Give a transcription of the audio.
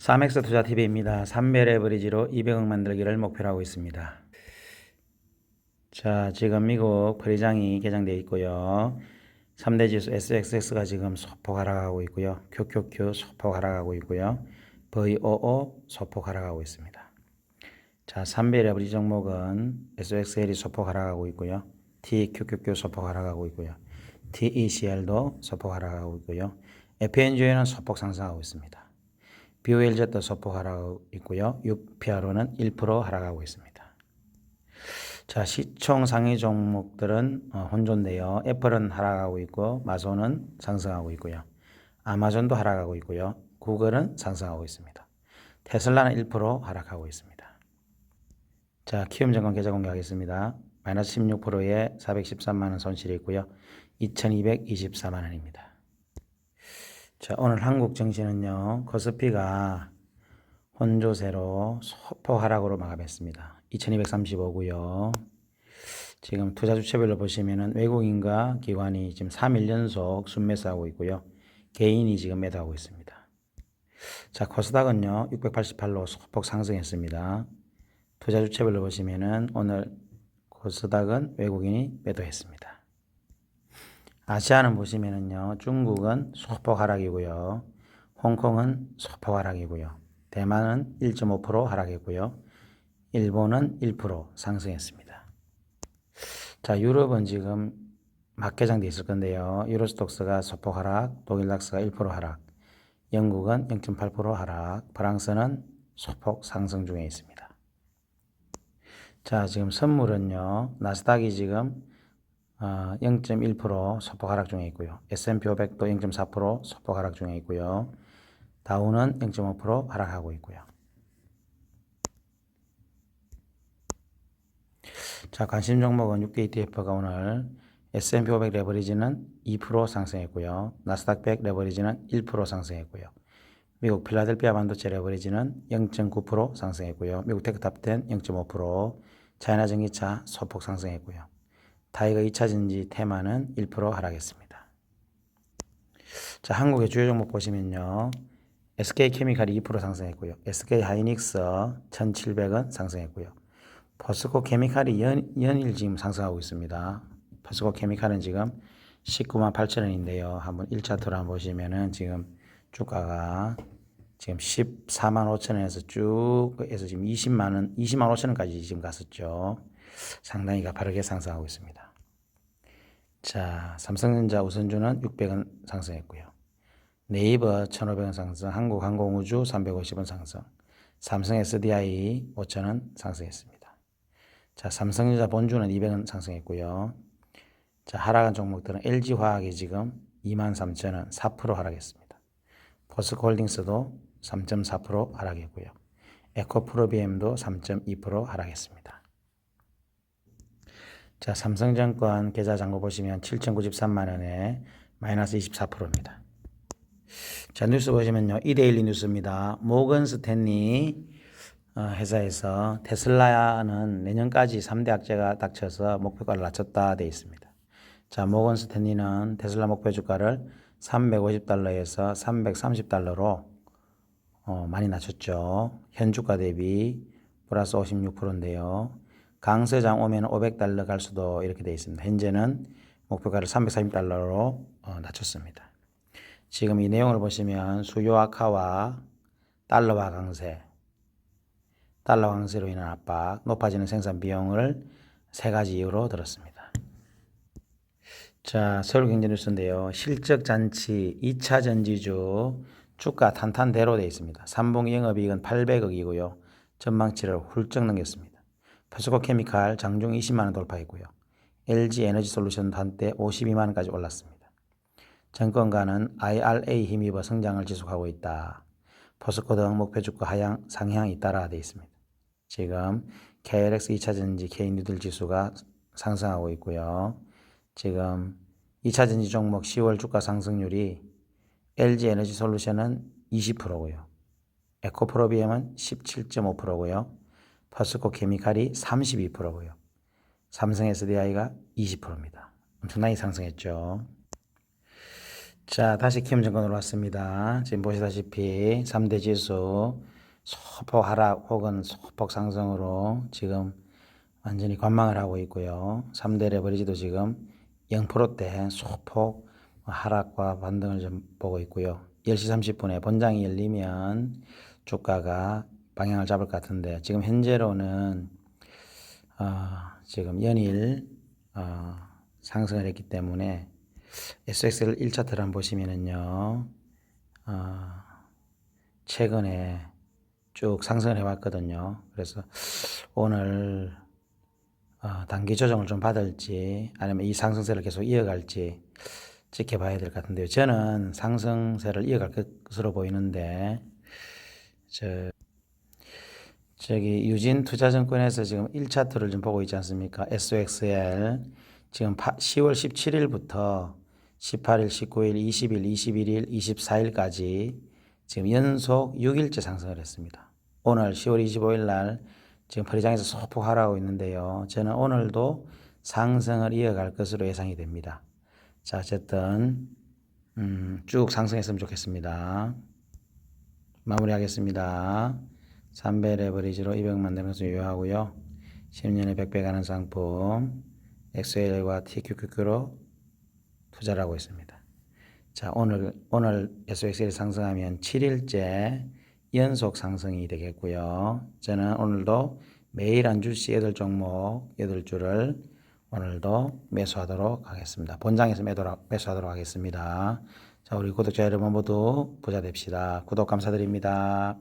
3X 투자TV입니다. 3배 레버리지로 200억 만들기를 목표로 하고 있습니다. 자, 지금 미국 거래장이 개장되어 있고요. 3대 지수 SXX가 지금 소폭 하락하고 있고요. QQQ 소폭 하락하고 있고요. VOO 소폭 하락하고 있습니다. 자, 3배 레버리지 종목은 SXL이 소폭 하락하고 있고요. TQQQ 소폭 하락하고 있고요. TECL도 소폭 하락하고 있고요. FNG는 소폭 상승하고 있습니다. BOLZ도 소폭 하락하고 있고요. UPRO는 1% 하락하고 있습니다. 자, 시총 상위 종목들은 어, 혼조인데요. 애플은 하락하고 있고, 마소는 상승하고 있고요. 아마존도 하락하고 있고요. 구글은 상승하고 있습니다. 테슬라는 1% 하락하고 있습니다. 자, 키움증권 계좌 공개하겠습니다. 마이너스 16%에 413만 원 손실이 있고요. 2224만 원입니다. 자, 오늘 한국 증시는요. 코스피가 혼조세로 소폭 하락으로 마감했습니다. 2235고요. 지금 투자 주체별로 보시면은 외국인과 기관이 지금 3일 연속 순매수하고 있고요. 개인이 지금 매도하고 있습니다. 자, 코스닥은요. 688로 소폭 상승했습니다. 투자 주체별로 보시면은 오늘 코스닥은 외국인이 매도했습니다. 아시아는 보시면은요, 중국은 소폭 하락이고요, 홍콩은 소폭 하락이고요, 대만은 1.5% 하락했고요, 일본은 1% 상승했습니다. 자, 유럽은 지금 막 개장돼 있을 건데요, 유로스톡스가 소폭 하락, 독일 락스가 1% 하락, 영국은 0.8% 하락, 프랑스는 소폭 상승 중에 있습니다. 자, 지금 선물은요, 나스닥이 지금 어, 0.1% 소폭 하락 중에 있고요. S&P 500도 0.4% 소폭 하락 중에 있고요. 다우는 0.5% 하락하고 있고요. 자, 관심 종목은 6대 ETF가 오늘 S&P 500 레버리지는 2% 상승했고요. 나스닥 100 레버리지는 1% 상승했고요. 미국 필라델피아 반도체 레버리지는 0.9% 상승했고요. 미국 테크탑10 0.5%, 차이나 전기차 소폭 상승했고요. 타이거 2차 전지 테마는 1% 하락했습니다. 자, 한국의 주요 종목 보시면요. SK 케미칼이 2% 상승했고요. SK 하이닉스 1,700원 상승했고요. 포스코 케미칼이 연, 연일 지금 상승하고 있습니다. 포스코 케미칼은 지금 19만 8천 원인데요. 한번 1차트로 한번 보시면은 지금 주가가 지금 14만 5천 원에서 쭉 해서 지금 20만 원, 20만 5천 원까지 지금 갔었죠. 상당히 가파르게 상승하고 있습니다. 자, 삼성전자 우선주는 600원 상승했고요. 네이버 1,500원 상승, 한국항공우주 350원 상승, 삼성 SDI 5,000원 상승했습니다. 자, 삼성전자 본주는 200원 상승했고요. 자, 하락한 종목들은 LG화학이 지금 23,000원 4% 하락했습니다. 포스코홀딩스도 3.4% 하락했고요. 에코프로비엠도 3.2% 하락했습니다. 자, 삼성증권 계좌 잔고 보시면 7,093만 원에 마이너스 24%입니다. 자, 뉴스 보시면요. 이데일리 뉴스입니다. 모건 스탠리 어, 회사에서 테슬라는 내년까지 3대 악재가 닥쳐서 목표가를 낮췄다 되어 있습니다. 자, 모건 스탠리는 테슬라 목표 주가를 350달러에서 330달러로 어, 많이 낮췄죠. 현 주가 대비 플러스 56%인데요. 강세장 오면 500달러 갈 수도 이렇게 되어 있습니다. 현재는 목표가를 340달러로 어, 낮췄습니다. 지금 이 내용을 보시면 수요 악화와 달러화 강세, 달러 강세로 인한 압박, 높아지는 생산 비용을 세 가지 이유로 들었습니다. 자, 서울 경제 뉴스인데요. 실적 잔치 2차 전지주 주가 탄탄대로 되어 있습니다. 3분기 영업이익은 800억이고요. 전망치를 훌쩍 넘겼습니다. 포스코 케미칼 장중 20만 원 돌파했고요. LG 에너지 솔루션도 한때 52만 원까지 올랐습니다. 정권가는 IRA 힘입어 성장을 지속하고 있다. 포스코 등 목표 주가 하향 상향이 되어 있습니다. 지금 KLX 2차 전지 K 뉴딜 지수가 상승하고 있고요. 지금 2차 전지 종목 10월 주가 상승률이 LG 에너지 솔루션은 20%고요. 에코프로비엠은 17.5%고요. 퍼스코 케미칼이 32%고요. 삼성 SDI가 20%입니다. 엄청나게 상승했죠. 자, 다시 키움 증권으로 왔습니다. 지금 보시다시피 3대 지수 소폭 하락 혹은 소폭 상승으로 지금 완전히 관망을 하고 있고요. 3대 레버리지도 지금 0%대 소폭 하락과 반등을 좀 보고 있고요. 10시 30분에 본장이 열리면 주가가 방향을 잡을 것 같은데 지금 현재로는 어, 지금 연일 어, 상승을 했기 때문에 SXL 1차트를 한번 보시면은요, 어, 최근에 쭉 상승을 해왔거든요. 그래서 오늘 어, 단기 조정을 좀 받을지 아니면 이 상승세를 계속 이어갈지 지켜봐야 될 것 같은데요. 저는 상승세를 이어갈 것으로 보이는데 저 저기 유진 투자증권에서 지금 1차트를 좀 보고 있지 않습니까? SOXL 지금 10월 17일부터 18일, 19일, 20일, 21일, 24일까지 지금 연속 6일째 상승을 했습니다. 오늘 10월 25일 날 지금 거래장에서 소폭 하락하고 있는데요. 저는 오늘도 상승을 이어갈 것으로 예상이 됩니다. 자, 어쨌든 음, 쭉 상승했으면 좋겠습니다. 마무리하겠습니다. 3배 레버리지로 200만 되는 것을 유효하고요. 10년에 100배 가는 상품 XL과 TQQQ로 투자를 하고 있습니다. 자, 오늘 오늘 SXL 상승하면 7일째 연속 상승이 되겠고요. 저는 오늘도 매일 한 주씩 8종목 8주를 오늘도 매수하도록 하겠습니다. 본장에서 매수하도록 하겠습니다. 자, 우리 구독자 여러분 모두 부자 됩시다. 구독 감사드립니다.